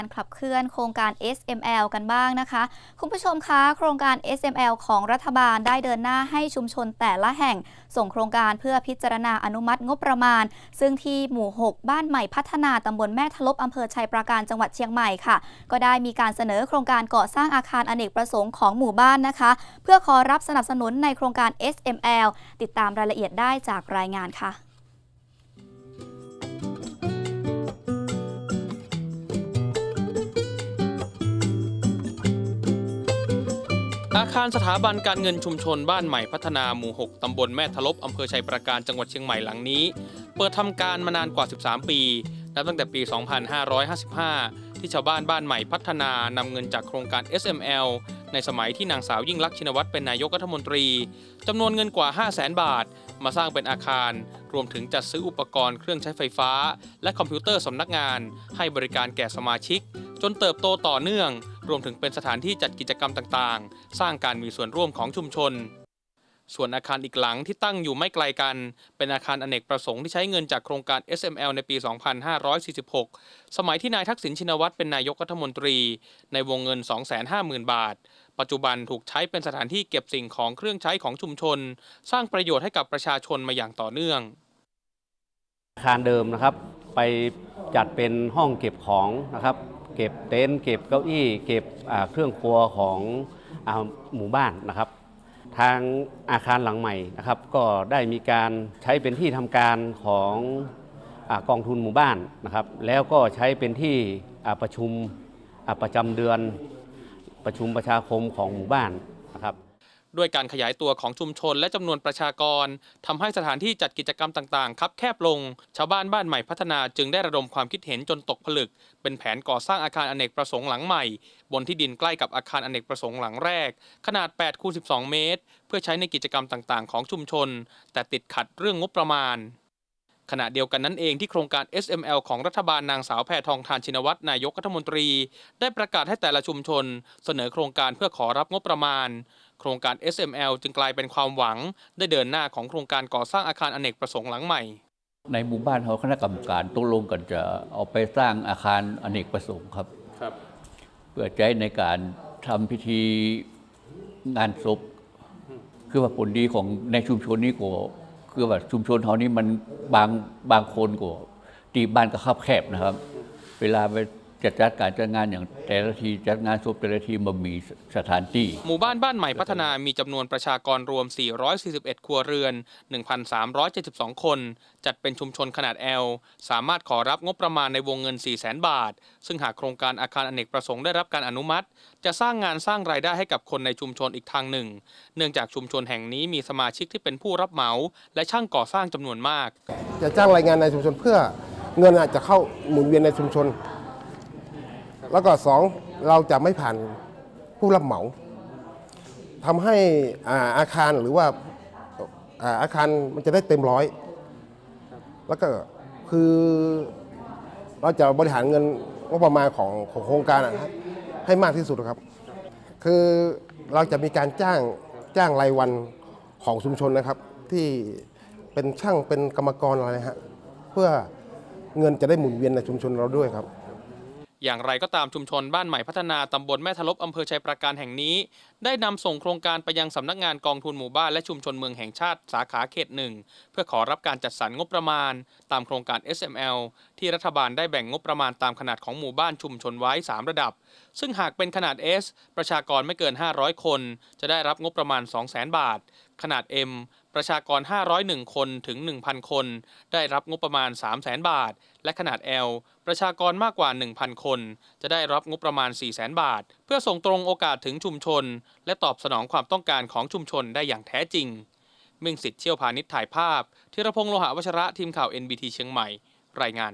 การขับเคลื่อนโครงการ SML กันบ้างนะคะ คุณผู้ชมคะโครงการ SML ของรัฐบาลได้เดินหน้าให้ชุมชนแต่ละแห่ง ส่งโครงการเพื่อพิจารณาอนุมัติงบประมาณ ซึ่งที่หมู่ 6 บ้านใหม่พัฒนาตำบลแม่ทะลบอำเภอชัยปราการจังหวัดเชียงใหม่ค่ะ ก็ได้มีการเสนอโครงการก่อสร้างอาคารอเนกประสงค์ของหมู่บ้านนะคะ เพื่อขอรับสนับสนุนในโครงการ SML ติดตามรายละเอียดได้จากรายงานค่ะ อาคารสถาบันการเงินชุมชนบ้านใหม่พัฒนาหมู่ 6 ตำบลแม่ทะลบอำเภอชัยปราการจังหวัดเชียงใหม่หลังนี้ เปิดทำการมานานกว่า 13 ปี นับตั้งแต่ปี 2555 ที่ชาวบ้านบ้านใหม่พัฒนานำเงินจากโครงการ SML ในสมัยที่นางสาวยิ่งลักษณ์ชินวัตรเป็นนายกรัฐมนตรีจำนวนเงินกว่า 5 0 0แสนบาท มาสร้างเป็นอาคาร รวมถึงจัดซื้ออุปกรณ์เครื่องใช้ไฟฟ้า และคอมพิวเตอร์สำนักงาน ให้บริการแก่สมาชิก จนเติบโตต่อเนื่อง รวมถึงเป็นสถานที่จัดกิจกรรมต่างๆ สร้างการมีส่วนร่วมของชุมชน ส่วนอาคารอีกหลังที่ตั้งอยู่ไม่ไกลกัน เป็นอาคารอเนกประสงค์ที่ใช้เงินจากโครงการ SML ในปี 2546 สมัยที่นายทักษิณชินวัตรเป็นนายกรัฐมนตรี ในวงเงิน 250,000 บาท ปัจจุบันถูกใช้เป็นสถานที่เก็บสิ่งของเครื่องใช้ของชุมชน สร้างประโยชน์ให้กับประชาชนมาอย่างต่อเนื่อง อาคารเดิมนะครับไปจัดเป็นห้องเก็บของนะครับ เก็บเต็นท์เก็บเก้าอี้ เก็บเครื่องครัวของอหมู่บ้านนะครับ ทางอาคารหลังใหม่นะครับ ก็ได้มีการใช้เป็นที่ทำการของอกองทุนหมู่บ้านนะครับ แล้วก็ใช้เป็นที่ประชุมประจำเดือน ประชุมประชาคมของหมู่บ้านนะครับ ด้วยการขยายตัวของชุมชนและจำนวนประชากรทำให้สถานที่จัดกิจกรรมต่างๆ คับแคบลง ชาวบ้านบ้านใหม่พัฒนาจึงได้ระดมความคิดเห็นจนตกผลึก เป็นแผนก่อสร้างอาคารอเนกประสงค์หลังใหม่ บนที่ดินใกล้กับอาคารอเนกประสงค์หลังแรก ขนาด8คูณ12 เมตร เพื่อใช้ในกิจกรรมต่างๆ ของชุมชน แต่ติดขัดเรื่องงบประมาณขณะเดียวกันนั้นเองที่โครงการ SML ของรัฐบาลนางสาวแพทองทานชินวัตรนายกรัฐมนตรี ได้ประกาศให้แต่ละชุมชน เสนอโครงการเพื่อขอรับงบประมาณ โครงการ SML จึงกลายเป็นความหวัง ได้เดินหน้าของโครงการก่อสร้างอาคารอเนกประสงค์หลังใหม่ ในหมู่บ้านเขาคณะกรรมการตกลงกันจะเอาไปสร้างอาคารอเนกประสงค์ครับครับ เพื่อใช้ในการทำพิธีงานศพคือว่าผลดีของในชุมชนนี้ก็คือว่าชุมชนเขานี่มันบางบางคนก็ตีบ้านก็คับแคบนะครับ เวลาไป จัดจัดการจัดงานอย่างแต่ละทีจัดงานศพแต่ละทีมันมีสถานที่ หมู่บ้านบ้านใหม่พัฒนามีจำนวนประชากรรวม 441 ครัวเรือน 1,372 คน จัดเป็นชุมชนขนาด L สามารถขอรับงบประมาณในวงเงิน 400,000 บาท ซึ่งหากโครงการอาคารอเนกประสงค์ได้รับการอนุมัติ จะสร้างงานสร้างรายได้ให้กับคนในชุมชนอีกทางหนึ่ง เนื่องจากชุมชนแห่งนี้มีสมาชิกที่เป็นผู้รับเหมา และช่างก่อสร้างจำนวนมาก จะจ้างรายงานในชุมชนเพื่อเงินอาจจะเข้าหมุนเวียนในชุมชน แล้วก็สองเราจะไม่ผ่านผู้รับเหมาทำให้อาอาคารหรือว่าอาอาคารมันจะได้เต็มร้อย แล้วก็คือเราจะบริหารเงินงบประมาณของของโครงการอะให้ให้มากที่สุดครับ คือเราจะมีการจ้างจ้างรายวันของชุมชนนะครับ ที่เป็นช่างเป็นกรรมกรอะไรฮะเพื่อเงินจะได้หมุนเวียนในชุมชนเราด้วยครับ อย่างไรก็ตามชุมชนบ้านใหม่พัฒนาตำบลแม่ทะลบอำเภอชัยปราการแห่งนี้ ได้นำส่งโครงการไปยังสำนักงานกองทุนหมู่บ้านและชุมชนเมืองแห่งชาติสาขาเขตหนึ่งเพื่อขอรับการจัดสรรงบประมาณ ตามโครงการ SML ที่รัฐบาลได้แบ่งงบประมาณตามขนาดของหมู่บ้านชุมชนไว้ 3 ระดับ ซึ่งหากเป็นขนาด S ประชากรไม่เกิน 500 คน จะได้รับงบประมาณ 200,000 บาท ขนาด M ประชากร 501 คนถึง 1,000 คน ได้รับงบประมาณ 300,000 บาท และขนาด L ประชากรมากกว่า 1,000 คน จะได้รับงบประมาณ 400,000 บาท เพื่อส่งตรงโอกาสถึงชุมชน และตอบสนองความต้องการของชุมชนได้อย่างแท้จริง มิ่งสิทธิ์เชี่ยวพาณิชย์ถ่ายภาพธีรพงษ์โลหะวัชระทีมข่าว NBT เชียงใหม่ รายงาน